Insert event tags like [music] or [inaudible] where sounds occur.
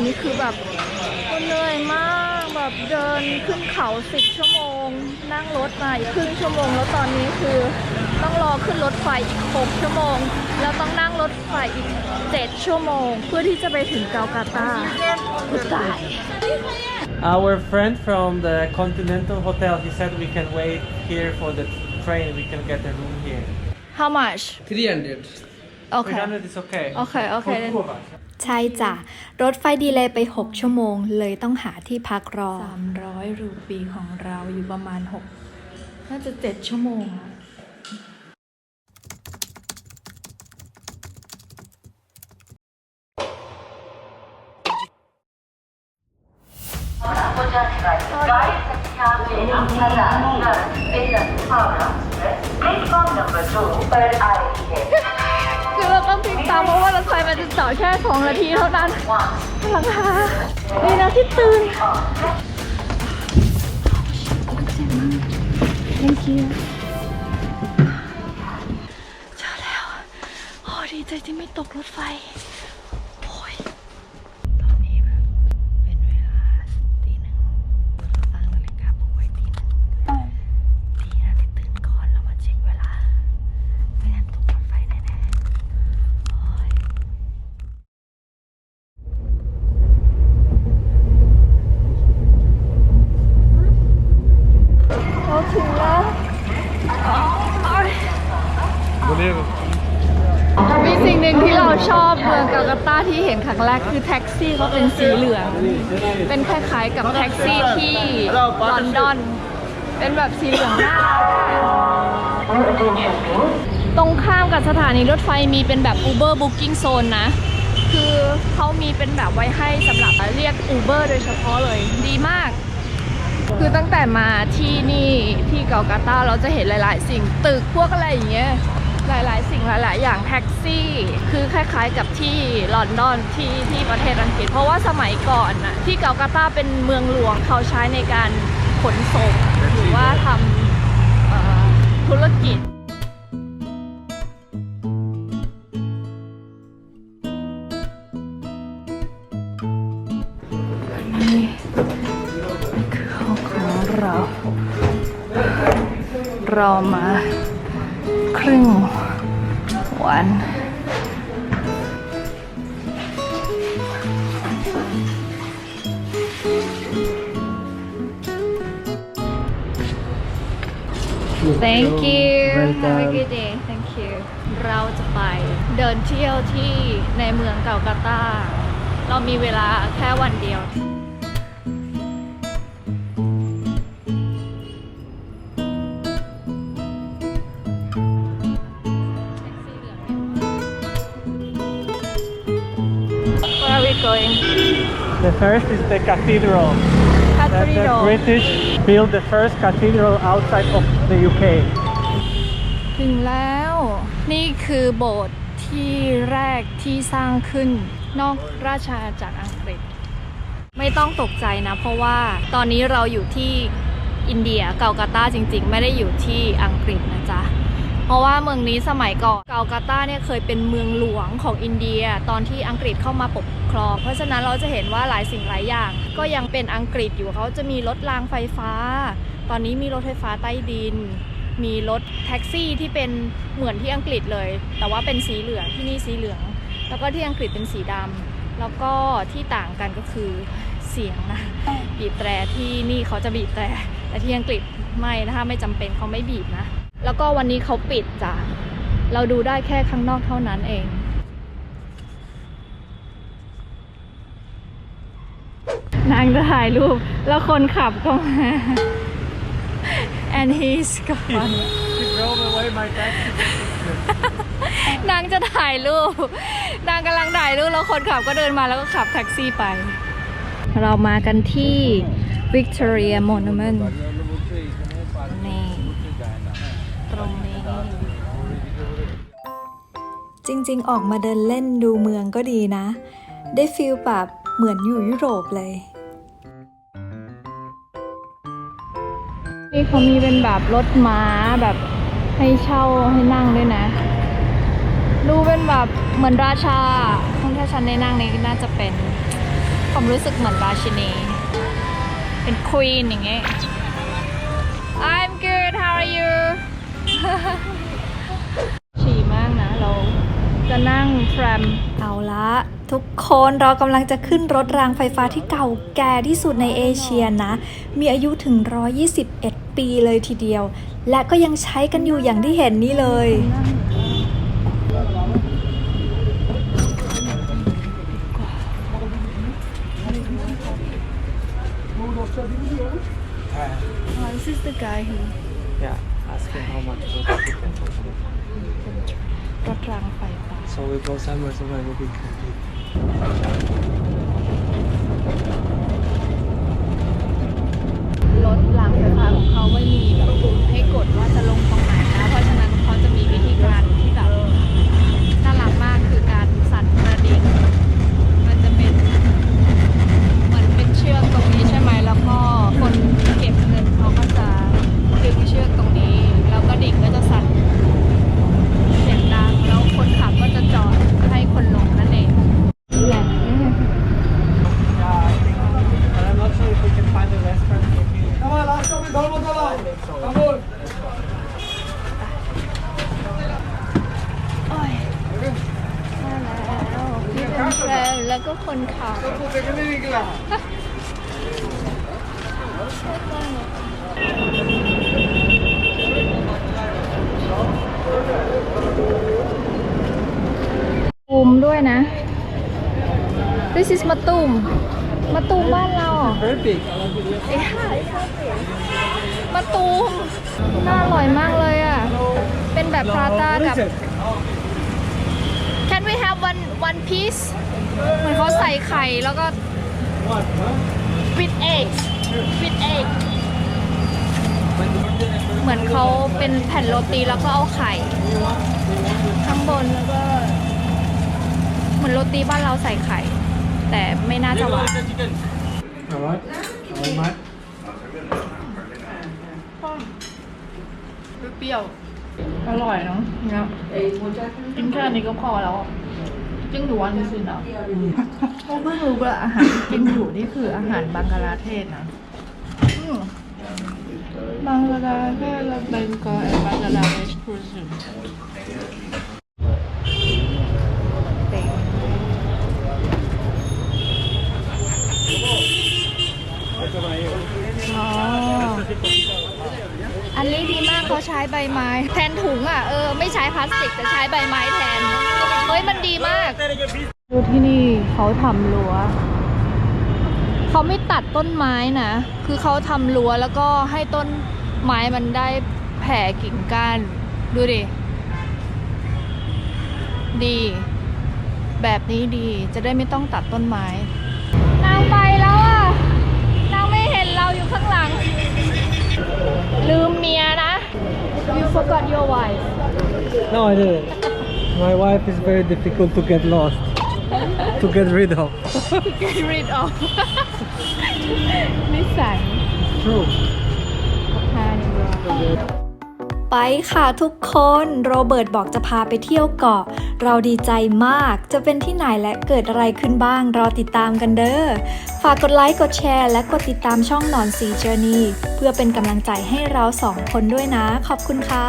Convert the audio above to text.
อนนี้คือแบบเหนื่อยมากแบบเดินขึ้นเขาสิบชั่วโมง นั่งรถมาอีกครึ่งชั่วโมง แล้วตอนนี้คือต้องรอขึ้นรถไฟอีก 6 ชั่วโมง แล้วต้องนั่งรถไฟอีก 7 ชั่วโมง เพื่อที่จะไปถึงเกาลกาตาตาย Our friend from the Continental Hotel, he said we can wait here for the train. We can get a room here. How much 300. โอเค300 is okay. โอเคโอเค For two of us. ใช่จ้ะ รถไฟดีเลย์ไป 6 ชั่วโมง เลยต้องหาที่พักรอ 300 รูปีของเราอยู่ประมาณ 6 น่าจะ 7 ชั่วโมงอ เพราะว่ารถไฟมันจะจอแค่สองนาทีเท่านั้นหลังคานี่นะที่ตื่น Thank you เจอแล้ว โอ้ดีใจที่ไม่ตกรถไฟ โอ้ย ตอนนี้แบบเป็นเวลาตีหนึ่งเราตั้งนาฬิกาปลุกไว้ตีหนึ่งดีนะที่ตื่นก่อนแล้วมาเช็คเวลา ไม่งั้นตกรถไฟแน่ๆโอ้ยเราถึงแล้วมีสิ่งหนึ่งที่เราชอบเมืองกาลกา ตาที่เห็นครั้งแรกคือแท็กซี่เขาเป็นสีเหลือง เป็นคล้ายๆกับแท็กซี่ที่ลอนดอน เป็นแบบสีเหลืองน่ารักตรงข้ามกับสถานีรถไฟมีเป็นแบบ Uber Booking Zone นะ คือเขามีเป็นแบบไว้ให้สำหรับเรียก Uber โดยเฉพาะเลย ดีมาก คือตั้งแต่มาที่นี่ที่เกาลกาตาเราจะเห็นหลาย ๆ สิ่งตึกพวกอะไรอย่างเงี้ย หลายๆ สิ่งหลาย ๆ อย่างแท็กซี่คือคล้ายๆกับที่ลอนดอนที่ที่ประเทศอังกฤษ เพราะว่าสมัยก่อนน่ะที่เกาลกาตาเป็นเมืองหลวงเขาใช้ในการขนส่งหรือว่าทำธุรกิจนี่คือห้องของเรารอมา ครึ่งวัน Thank you Have a good day Thank you เราจะไปเดินเที่ยวที่ในเมืองเกาลกาตา เรามีเวลาแค่วันเดียว going? The first is the cathedral. That the Cathedral British built the first cathedral outside of the UK. ถึงแล้ว นี่คือโบสถ์ที่แรกที่สร้างขึ้นนอกราชอาณาจักรอังกฤษ ไม่ต้องตกใจนะ เพราะว่าตอนนี้เราอยู่ที่อินเดียเกาลกาตาจริง ๆ ไม่ได้อยู่ที่อังกฤษนะจ๊ะ เพราะว่าเมืองนี้สมัยก่อนเกาลกาตาเนี่ยเคยเป็นเมืองหลวงของอินเดีย ตอนที่อังกฤษเข้ามาปกครอง เพราะฉะนั้นเราจะเห็นว่าหลายสิ่งหลายอย่าง ก็ยังเป็นอังกฤษอยู่เขาจะมีรถรางไฟฟ้า ตอนนี้มีรถไฟฟ้าใต้ดิน มีรถแท็กซี่ที่เป็นเหมือนที่อังกฤษเลย แต่ว่าเป็นสีเหลืองที่นี่สีเหลือง แล้วก็ที่อังกฤษเป็นสีดำแล้วก็ที่ต่างกันก็คือเสียงนะบีบแตรที่นี่เขาจะบีบแตรแต่ที่อังกฤษไม่นะคะไม่จำเป็นเขาไม่บีบนะ แล้วก็วันนี้เขาปิดจ้ะ เราดูได้แค่ข้างนอกเท่านั้นเอง นางจะถ่ายรูป แล้วคนขับก็มา and he's gone She drove away my taxi. นางจะถ่ายรูป นางกำลังถ่ายรูป แล้วคนขับก็เดินมาแล้วก็ขับแท็กซี่ไป เรามากันที่ Victoria Monument นี่ ตรงนี้ จริงๆ ออกมาเดินเล่นดูเมืองก็ดีนะ ได้ฟีลแบบเหมือนอยู่ยุโรปเลย นี่เขามีเป็นแบบรถม้าแบบให้เช่าให้นั่งด้วยนะ ดูเป็นแบบเหมือนราชาถ้าฉันได้นั่งนี่น่าจะเป็น ผมรู้สึกเหมือนราชินี เป็นควีนอย่างเงี้ย ทรมเอาละทุกคนเรากำลังจะขึ้นรถรางไฟฟ้าที่เก่าแก่ที่สุดในเอเชียนะ มีอายุถึง 121 ปีเลยทีเดียว และก็ยังใช้กันอยู่อย่างที่เห็นนี่เลย Oh, this is the guy who Yeah, ask him how much for the ticket. รถรางไฟฟ้า So we go somewhere somewhere will be complete. รถรางไฟฟ้าของเขาไม่มีแบบปุ่มให้กดว่าจะลงตรงไหนนะ เพราะฉะนั้นเขาจะมีวิธีการที่แบบน่ารักมากคือการสั่นกระดิ่ง มันจะเป็นเหมือนเป็นเชือกตรงนี้ใช่ไหม แล้วก็คนเก็บเงินเขาก็จะดึงเชือกตรงนี้ แล้วก็ดิ่งก็จะสั่นเสียงดัง แล้วคนขับก็จะจอดให้คนลงนั่นเองแหละ Yeah, I think. But I'm not sure if we can find a restaurant for here. Come on, last stop is Dharmantala. Come on. โอ้ยมาแล้วพี่เป็นแฟนแล้วก็ คนขับตูมด้วยนะ This is มะตูมมะตูมบ้านเรา Very big. มะตูมน่าอร่อยมากเลยอะ เป็นแบบพราต้ากับ Can we have one one piece เหมือนเขาใส่ไข่แล้วก็ with eggs with egg เหมือนเขาเป็นแผ่นโรตีแล้วก็เอาไข่ ข้างบนแล้วก็ เหมือนโรตีบ้านเราใส่ไข่ แต่ไม่น่าจะหวาน Alright. How much? เปรี้ยว อร่อยเนาะเนี่ยกินแค่นี้ก็พอแล้ว จึงหนูวันนี้สินะเขาเพิ่งรู้ว่าอาหารที่กินอยู่นี่คืออาหารบังกลาเทศนะอืมบังกลาเทศและเบงกอลและบังกลาเทศพูดถึงอ๋อ อันนี้ดีมากเขา ใช้ใบไม้ แทนถุงอะเออไม่ใช้พลาสติกแต่ใช้ใบไม้แทน เฮ้ยมันดีมาก ดูที่นี่เขาทำรั้วเขาไม่ตัดต้นไม้นะ คือเขาทำรั้วแล้วก็ให้ต้นไม้มันได้แผ่กิ่งก้าน ดูดิ ดี แบบนี้ดีจะได้ไม่ต้องตัดต้นไม้ forgot your wife. No, I didn't. My wife is very difficult to get lost. to get rid of. [laughs] to get rid of. [laughs] Nissan. True. Okay. ไปค่ะทุกคนโรเบิร์ตบอกจะพาไปเที่ยวเกาะ เราดีใจมากจะเป็นที่ไหนและเกิดอะไรขึ้นบ้าง รอติดตามกันเด้อ ฝากกดไลค์กดแชร์และกดติดตามช่องนอนสีเจอร์นี่เพื่อเป็นกำลังใจให้เราสองคนด้วยนะ ขอบคุณค่ะ